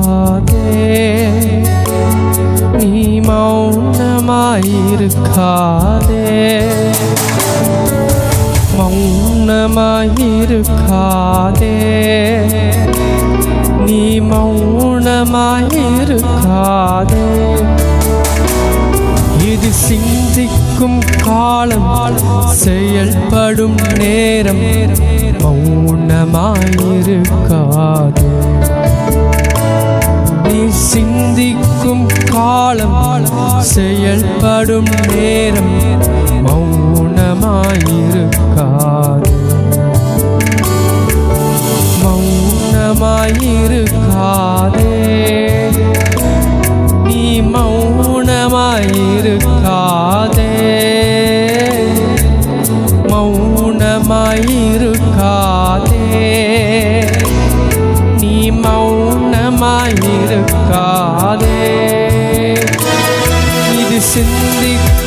இருக்காதே நீ மௌனமாயிருக்காதே. மௌனமாயிருக்காதே. நீ மௌனமாயிருக்காதே. இது சிந்திக்கும் காலம் செயல்படும் நேரம் மௌனமாயிருக்காதே. நீ சிந்திக்கும் காலம் செயல்படும் நேரம் மௌன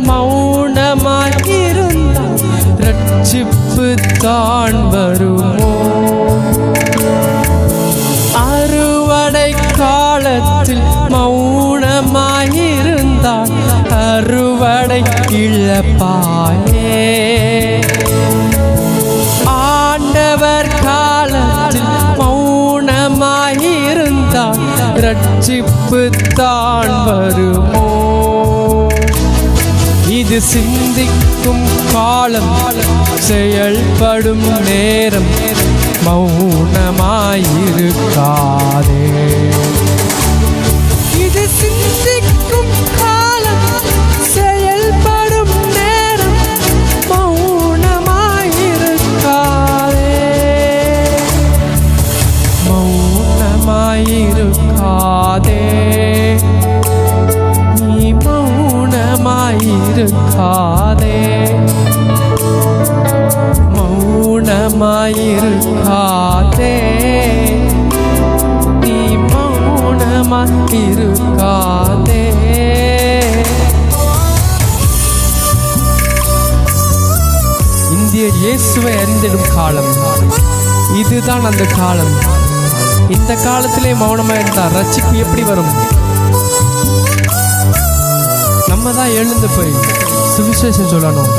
மௌனமாயிருந்தால் ரட்சிப்பு தான் வருமோ? அறுவடை காலத்தில் மௌனமாயிருந்தால் அறுவடை இழப்பாயே? ஆண்டவர் காலத்தில் மௌனமாயிருந்தால் ரட்சிப்பு தான் வருமோ? இது சிந்திக்கும் காலம் செயல்படும் நேரம் மௌனமாயிருக்காதே. இருக்காதே. மௌனமாயிருக்காதே. நீ மௌனமாயிருக்காதே. இந்தியர் இயேசுவை அறிந்திடும் காலம். இதுதான் அந்த காலம். இந்த காலத்திலே மௌனமா இருந்தா ரட்சிப்பு எப்படி வரும்? நம்ம தான் எழுந்து போய் சுவிசேஷம் சொல்லணும்.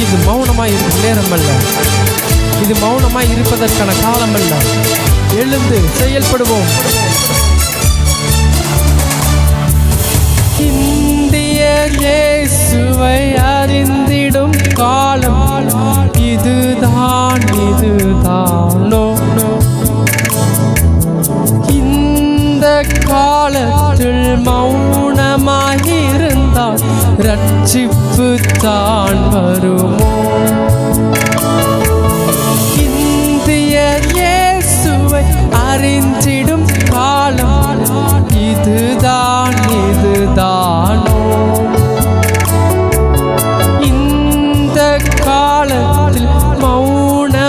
இது மௌனமாய் இருக்கும் நேரம் அல்ல இது மௌனமாய் இருப்பதற்கான காலம் அல்ல எழுந்து செயல்படுவோம். இந்திய இயேசுவை அறிந்திடும் காலம். இதுதான் இதுதானோ? ரட்சிப்பு தான் வருமோ? இந்தியர் இயேசுவை அறிந்திடும் காலம் இதுதான் இதுதானோ? இந்த காலத்தில் மௌனமாயிருந்தால்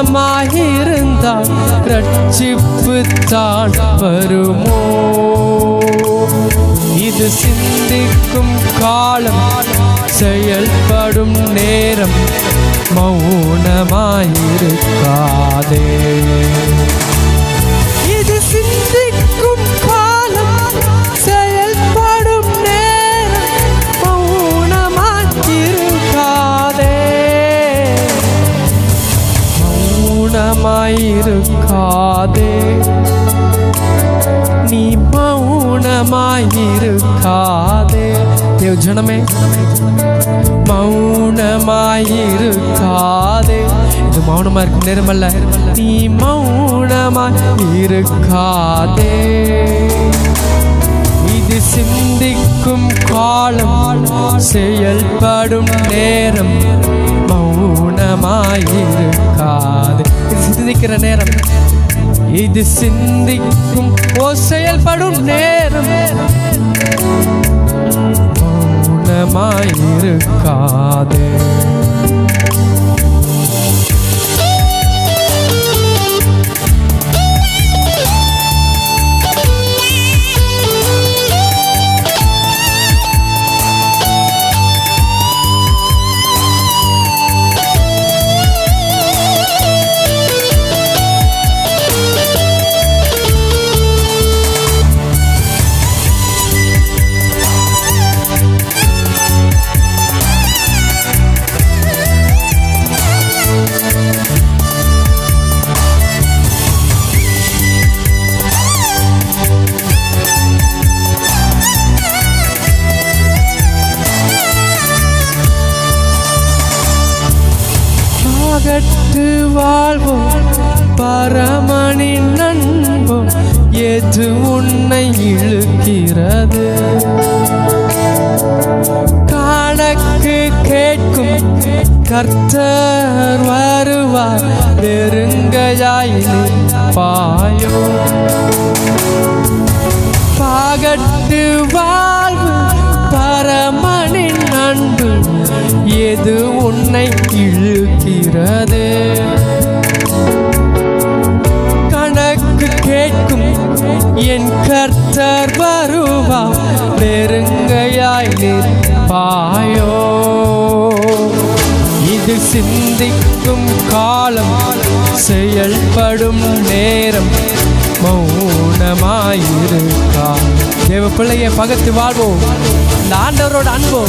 ரட்சிப்பு தான் வருமோ? இது சிந்திக்கும் காலம் செயல்படும் நேரம் மௌனமாயிருக்காதே. நீ மௌனமாயிருக்காதே மௌனமாயிருக்காதே. இது மௌனமா இருக்கும் நேரமல்ல. நீ மௌனமாய் இருக்காதே இது சிந்திக்கும் காலம் செயல்படும் நேரம் மௌனமாயிருக்காது. இது சிந்திக்கிற நேரம் இது சிந்திக்கும் ஓ செயல்படும் நேரம். மௌனமாயிருக்காதே கர்த்தர் வருவார். நெருங்கையாய் பாயோ பாகட்டு வாழ்வு பரமனின் அன்பு எது உன்னை இழுக்கிறது? கணக்கு கேட்கும் என் கர்த்தர் வருவார். நெரு இது சிந்திக்கும் காலம் செயல்படும் நேரம் மௌனமாயிருக்கா. தேவ பிள்ளையை பகத்து வாழ்வோம். இந்த ஆண்டவரோட அன்போ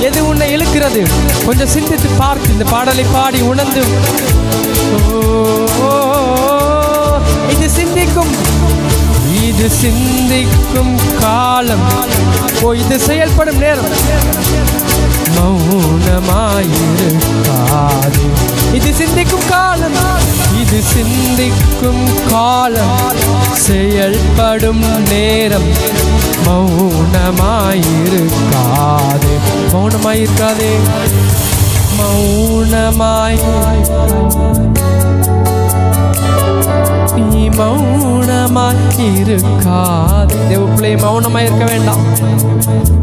எது உன்னை இழுக்கிறது? கொஞ்சம் சிந்தித்து பார்த்து இந்த பாடலை பாடி உணர்ந்து. ஓ, இது சிந்திக்கும் காலம். ஓ இது செயல்படும் நேரம். மௌனமாயிருக்காது. இது சிந்திக்கும் காலம். இது சிந்திக்கும் காலம். செயல்படும் நேரம். மௌனமாயிருக்காது. மௌனமாயிருக்காதே. மௌனமாய் மௌனமாய் இருக்காது. தேவ பிள்ளை மௌனமாய் இருக்க வேண்டாம்.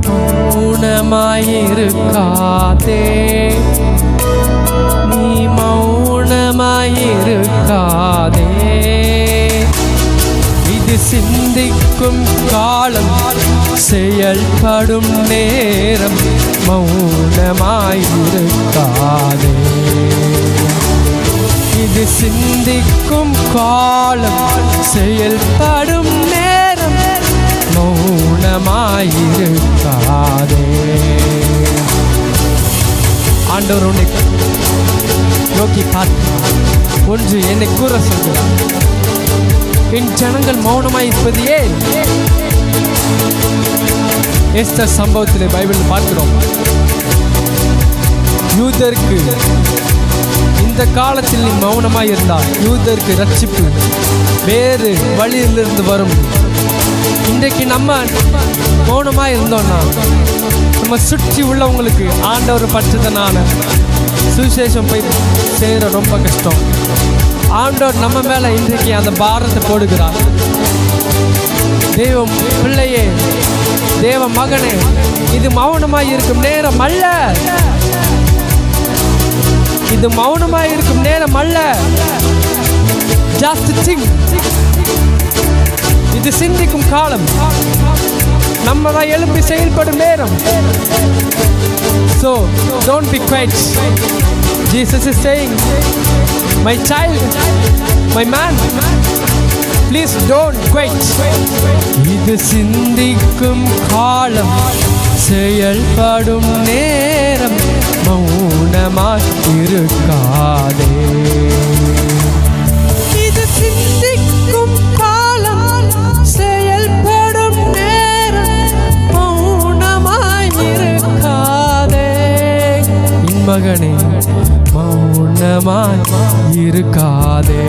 மௌனமாய் இருக்காதே. நீ மௌனமாய் இருக்காதே. இது சிந்திக்கும் காலம் செயல்படும் நேரம் மௌனமாயிருக்காதே இது சிந்திக்கும் காலம் செயல்படும் நேரம் மௌனமாயிருக்காதே. ஆண்டவர் உன்னை நோக்கி பார்த்து ஒன்று என்னை கூற சொல்கிறார். என் ஜனங்கள் மௌனமாய் இருப்பது ஏன் எஸ்தர் சம்பவத்திலே பைபிள் பார்க்கிறோம். யூதருக்கு இந்த காலத்தில் நீ மௌனமாக இருந்தால் யூதருக்கு ரட்சிப்பு வேறு வழியிலிருந்து வரும். இன்றைக்கு நம்ம மௌனமாக இருந்தோம்னா நம்ம சுற்றி உள்ளவங்களுக்கு ஆண்டவர் பற்றுதனால சுவிசேஷம் போய் செய்கிற ரொம்ப கஷ்டம். ஆண்டவர் நம்ம மேல இன்றைக்கு அந்த பாரத்தை போடுகிறார். தெய்வம் பிள்ளையே தேவ மகனே இது மௌனமாக இருக்கும் நேரம் அல்ல. இது மௌனமாக இருக்கும் நேரம் அல்ல. ஜாஸ்ட் சிங் இது சிந்திக்கும் காலம். நம்ம தான் எழுப்பி செயல்படும் நேரம். So don't be quiet Jesus is saying my child, my man please don't quiet இது சிந்திக்கும் காலம். செயல்படும் நேரம். மௌனமாய் இருக்காதே இது சிந்திக்கும் காலம் செயல்படும் நேரம் மௌனமாயிருக்காதே மகனே மௌனமாய் இருக்காதே.